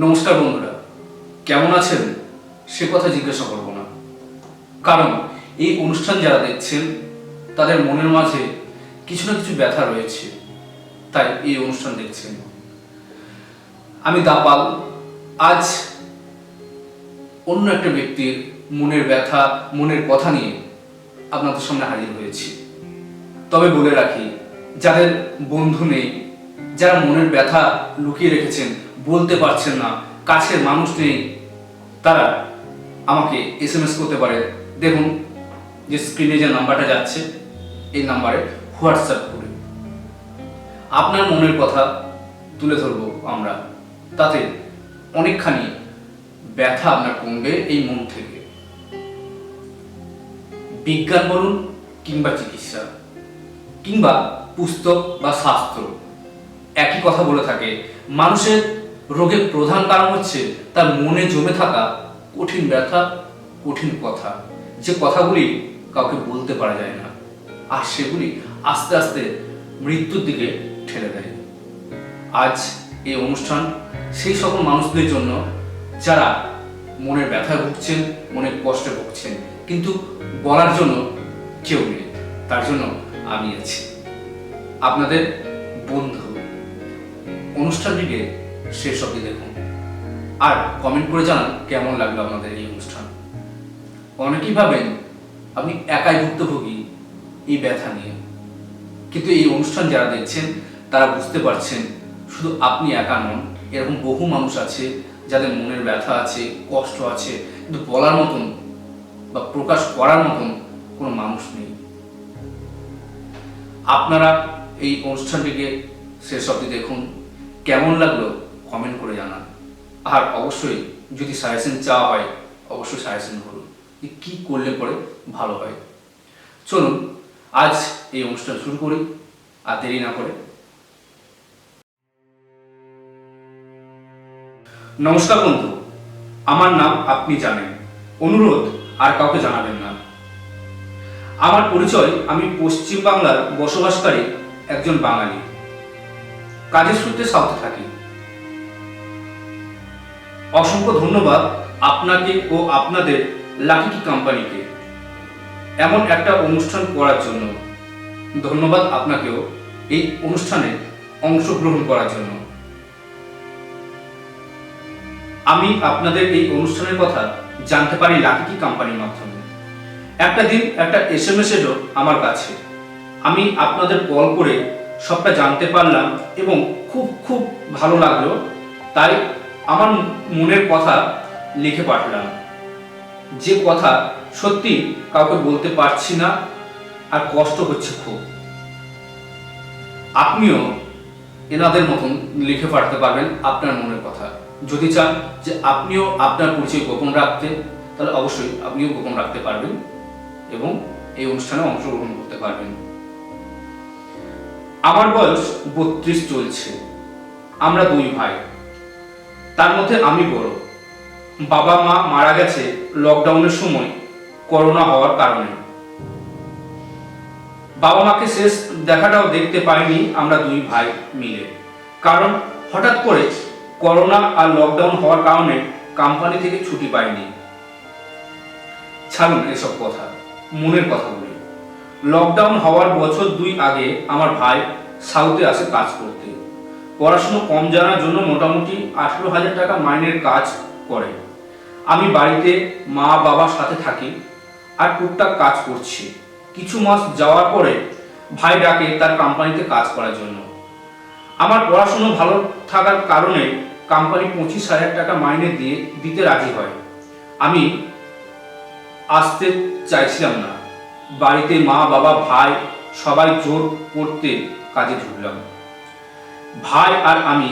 নমস্কার বন্ধুরা। কেমন আছেন? সে কথা জিজ্ঞাসা করব না। কারণ এই অনুষ্ঠান যারা দেখছেন, তাদের মনের মাঝে কিছু না কিছু ব্যথা রয়েছে। তাই এই অনুষ্ঠান দেখছেন। আমি দাপাল। আজ অন্য একটা ব্যক্তির মনের ব্যথা, মনের কথা নিয়ে আপনাদের সামনে হাজির হয়েছি। তবে বলে রাখি, যাদের বন্ধু নেই, যারা মনের ব্যথা লুকিয়ে রেখেছেন বলতে পারছেন না। কাছের মানুষ নেই। তারা আমাকে এস এম এস করতে পারে। দেখুন, যে স্ক্রিনে যে নাম্বারটা যাচ্ছে, এই নাম্বারে হোয়াটসঅ্যাপ করে। আপনার মনের কথা তুলে ধরবো আমরা। তাতে অনেকখানি ব্যথা আপনার কমবে এই মন থেকে। বিজ্ঞান বলুন কিংবা চিকিৎসা, কিংবা পুস্তক বা শাস্ত্র, একই কথা বলে থাকে। মানুষের রোগের প্রধান কারণ হচ্ছে তার মনে জমে থাকা কঠিন ব্যথা, কঠিন কথা। যে কথাগুলি কাউকে বলতে পারা যায় না, আর সেগুলি আস্তে আস্তে মৃত্যুর দিকে ঠেলে দেয়। আজ এই অনুষ্ঠান সেই সকল মানুষদের জন্য যারা মনের ব্যথায় ভুগছেন, মনের কষ্টে ভুগছেন, কিন্তু বলার জন্য কেউ নেই। তার জন্য আমি আছি। আপনাদের বন্ধু। অনুষ্ঠানটিকে শেষ অবধি দেখুন। আর কমেন্ট করে জানান কেমন লাগল আপনাদের এই অনুষ্ঠান। অনেকেই ভাবেন, আপনি একাই ভুক্তভোগী এই ব্যথা নিয়ে। কিন্তু এই অনুষ্ঠান যারা দেখছেন, তারা বুঝতে পারছেন, শুধু আপনি একা নন, এরকম বহু মানুষ আছে, যাদের মনের ব্যথা আছে, কষ্ট আছে, কিন্তু বলার মতন বা প্রকাশ করার মতন কোনো মানুষ নেই। আপনারা এই অনুষ্ঠানটিকে শেষ অবধি দেখুন। কেমন লাগল কমেন্ট করে জানান। আর অবশ্যই যদি সাজেশন চাওয়া হয়, অবশ্যই সাজেশন করুন যে কী করলে পরে ভালো হয়। চলুন, আজ এই অনুষ্ঠান শুরু করি, আর দেরি না করে। নমস্কার বন্ধু, আমার নাম আপনি জানেন। অনুরোধ, আর কাউকে জানাবেন না। আমার পরিচয়, আমি পশ্চিম বাংলার বসবাসকারী একজন বাঙালি। কাজের সূত্রে সাউথে থাকি। অসংখ্য ধন্যবাদ আপনাকে ও আপনাদের লাকি কোম্পানিকে এমন একটা অনুষ্ঠান করার জন্য। ধন্যবাদ আপনাকেও এই অনুষ্ঠানে অংশগ্রহণ করার জন্য। আমি আপনাদের এই অনুষ্ঠানের কথা জানতে পারি লাকি কোম্পানির মাধ্যমে। একটা দিন একটা এস এম এস এলো আমার কাছে। আমি আপনাদের কল করে সবটা জানতে পারলাম এবং খুব খুব ভালো লাগল। তাই আমার মনের কথা লিখে পাঠালাম। যে কথা সত্যি কাউকে বলতে পারছি না, আর কষ্ট হচ্ছে খুব। আপনিও এনাদের মতন লিখে পাঠাতে পারবেন আপনার মনের কথা। যদি চান যে আপনিও আপনার পরিচয় গোপন রাখতে, তাহলে অবশ্যই আপনিও গোপন রাখতে পারবেন এবং এই অনুষ্ঠানে অংশগ্রহণ করতে পারবেন। আমার বয়স বত্রিশ চলছে। আমরা দুই ভাই। তার মধ্যে আমি বড়। বাবা, মা মারা গেছে লকডাউনের সময় করোনা হওয়ার কারণে। বাবা মাকে শেষ দেখাটাও দেখতে পাইনি আমরা দুই ভাই মিলে। কারণ হঠাৎ করে করোনা আর লকডাউন হওয়ার কারণে কোম্পানি থেকে ছুটি পাইনি। ছাড়ুন এসব কথা, মনের কথা বলি। লকডাউন হওয়ার বছর দুই আগে আমার ভাই সাউথে আসে কাজ করতে। পড়াশুনো কম জানার জন্য মোটামুটি আঠেরো হাজার টাকা মাইনের কাজ করে। আমি বাড়িতে মা বাবার সাথে থাকি আর টুকটাক কাজ করছি। কিছু মাস যাওয়ার পরে ভাই ডাকে তার কোম্পানিতে কাজ করার জন্য। আমার পড়াশুনো ভালো থাকার কারণে কোম্পানি পঁচিশ হাজার টাকা মাইনে দিয়ে দিতে রাজি হয়। আমি আসতে চাইছিলাম না। বাড়িতে মা, বাবা, ভাই সবাই জোর করতে কাজে ঢুকলাম। ভাই আর আমি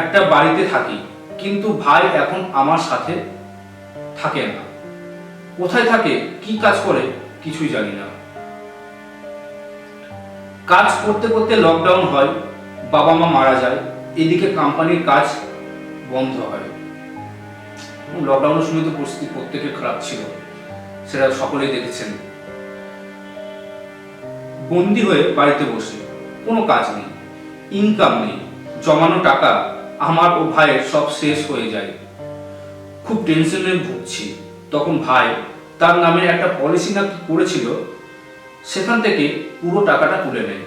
একটা বাড়িতে থাকি, কিন্তু ভাই এখন আমার সাথে থাকে না। কোথায় থাকে, কি কাজ করে, কিছুই জানি না। কাজ করতে করতে লকডাউন হয় বাবা মা মারা যায়, এদিকে কোম্পানির কাজ বন্ধ হয়। লকডাউনের সময় তো পরিস্থিতি প্রত্যেকের খারাপ ছিল, সেটা সকলেই দেখেছেন। বন্দি হয়ে বাড়িতে বসে কোনো কাজ নেই। ইনকাম নেই, জমানো টাকা আমার ও ভাইয়ের সব শেষ হয়ে যায়। খুব টেনশনে ভুগছি। তখন ভাই তার নামে একটা পলিসি না কি করেছিল, সেখান থেকে পুরো টাকাটা তুলে নেয়।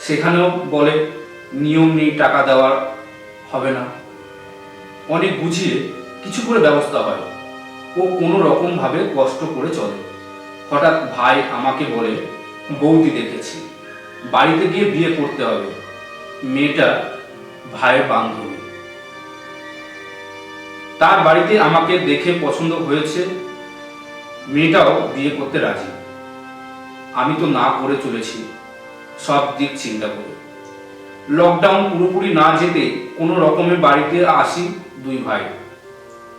সেখানেও বলে, নিয়ম নেই, টাকা দেওয়ার হবে না। অনেক বুঝিয়ে কিছু করে ব্যবস্থা হয়। ও কোনো রকম ভাবে কষ্ট করে চলে। হঠাৎ ভাই আমাকে বলে, বৌদি দেখেছি, বাড়িতে গিয়ে বিয়ে করতে হবে। মেয়েটা ভাইয়ের বান্ধবী। তার বাড়িতে আমাকে দেখে পছন্দ হয়েছে, মেয়েটাও বিয়ে করতে রাজি। আমি তো না করে চলেছি, সব দিক চিন্তা করে। লকডাউন পুরোপুরি না যেতে কোনো রকমে বাড়িতে আসি দুই ভাই।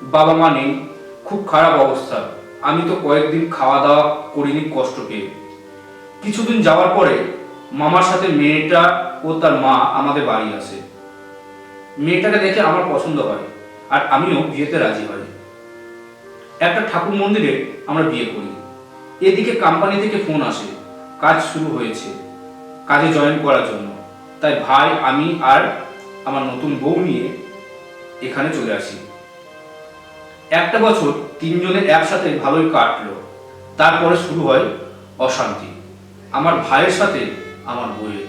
বাবা মা নেই, খুব খারাপ অবস্থা। আমি তো কয়েকদিন খাওয়া দাওয়া করিনি কষ্ট পেয়ে। কিছুদিন যাওয়ার পরে মামার সাথে মেয়েটা ও তার মা আমাদের বাড়ি আসে। মেয়েটাকে দেখে আমার পছন্দ হয় আর আমিও বিয়েতে রাজি হই। একটা ঠাকুর মন্দিরে আমরা বিয়ে করি। এদিকে কোম্পানি থেকে ফোন আসে, কাজ শুরু হয়েছে, কাজে জয়েন করার জন্য। তাই ভাই, আমি আর আমার নতুন বউ নিয়ে এখানে চলে আসি। একটা বছর তিনজনের একসাথে ভালোই কাটলো। তারপরে শুরু হয় অশান্তি। আমার ভাইয়ের সাথে আমার বউয়ের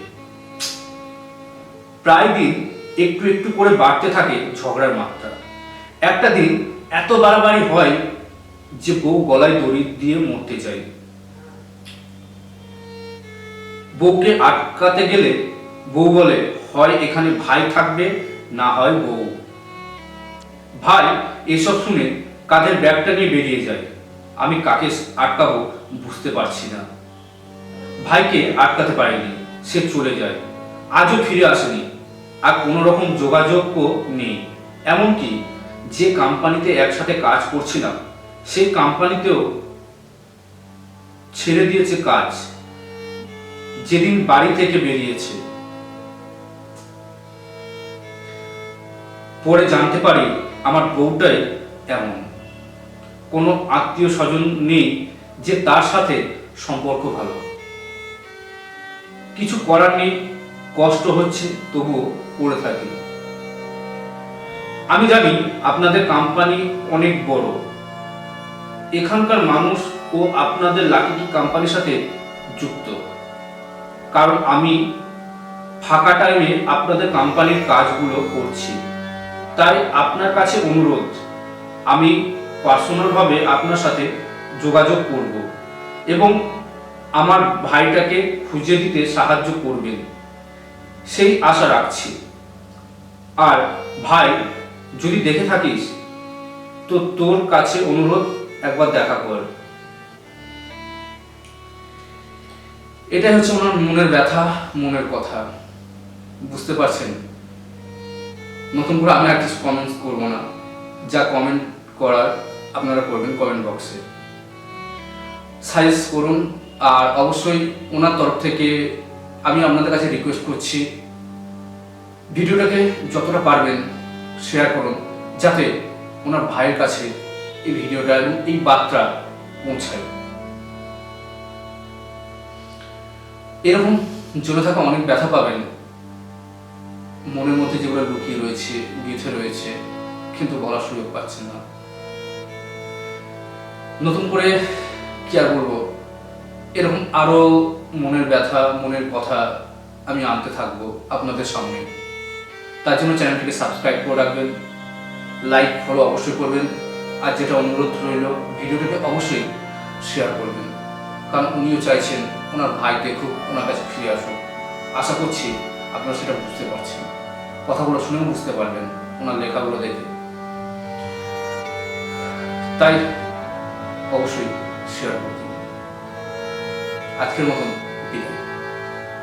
প্রায় দিন একটু একটু করে বাড়তে থাকে ঝগড়ার মাত্রা। একটা দিন এত বাড়াবাড়ি হয় যে বউ গলায় দড়ি দিয়ে মরতে চাই বউকে আটকাতে গেলে বউ বলে, হয় এখানে ভাই থাকবে, না হয় বউ। ভাই এসব শুনে কাঁধের ব্যাগটা নিয়ে বেরিয়ে যায়। আমি কাকে আটকাবো বুঝতে পারছি না। ভাইকে আটকাতে পারিনি, সে চলে যায়। আজও ফিরে আসেনি। আর কোনো রকম যোগাযোগও নেই। এমনকি যে কোম্পানিতে একসাথে কাজ করছিলাম, সেই কোম্পানিতেও ছেড়ে দিয়েছে কাজ। যেদিন বাড়ি থেকে বেরিয়েছে। পরে জানতে পারি আমার বউটাই এমন। কোনো আত্মীয় স্বজন নেই যে তার সাথে সম্পর্ক ভালো। কিছু করার নেই কষ্ট হচ্ছে, তবুও করে থাকি। আমি জানি আপনাদের কোম্পানি অনেক বড়। এখানকার মানুষ ও আপনাদের লাকি কোম্পানির সাথে যুক্ত। কারণ আমি ফাঁকা টাইমে আপনাদের কোম্পানির কাজগুলো করছি। তাই আপনার কাছে অনুরোধ, আমি পার্সোনালভাবে আপনার সাথে যোগাযোগ করব এবং আমার ভাইটাকে খুঁজে দিতে সাহায্য করবেন। সেই আশা রাখছি। আর ভাই, যদি দেখে থাকিস, তো তোর কাছে অনুরোধ একবার দেখা কর। এটাই হচ্ছে ওনার মনের ব্যথা, মনের কথা। বুঝতে পারছেন? নতুন করে আমি আর কিছু কমেন্টস করব না। যা কমেন্ট করার আপনারা করবেন কমেন্ট বক্সে সাজেস্ট করুন, আর অবশ্যই ওনার তরফ থেকে আমি আপনাদের কাছে রিকোয়েস্ট করছি ভিডিওটাকে যতটা পারবেন শেয়ার করুন, যাতে ওনার ভাইয়ের কাছে এই ভিডিওটা এবং এই বার্তা পৌঁছায়। এরকম জ্বলে থাকা অনেক ব্যথা পাবেন। মনের মধ্যে যেগুলো লুকিয়ে রয়েছে, গেঁথে রয়েছে, কিন্তু বলার সুযোগ পাচ্ছেন না। নতুন করে কি আর বলব? এরকম আরও মনের ব্যথা, মনের কথা আমি আনতে থাকব আপনাদের সামনে। তার জন্য চ্যানেলটিকে সাবস্ক্রাইব করে রাখবেন, লাইক ফলো অবশ্যই করবেন, আর যেটা অনুরোধ রইল, ভিডিওটাকে অবশ্যই শেয়ার করবেন। কারণ উনিও চাইছেন ওনার ভাই দেখুক, ওনার কাছে ফিরে আসুক। আশা করছি আপনারা সেটা বুঝতে পারছেন। কথাগুলো শুনেও বুঝতে পারবেন ওনার লেখাগুলো দেখে। তাই অবশ্যই শেয়ার করতে আজকের মতন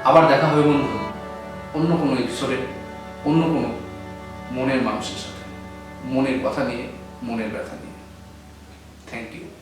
আবার দেখা হবে বন্ধু অন্য কোনো এপিসোডে অন্য কোনো মনের মানুষের সাথে। মনের কথা নিয়ে মনের ব্যথা নিয়ে। Thank you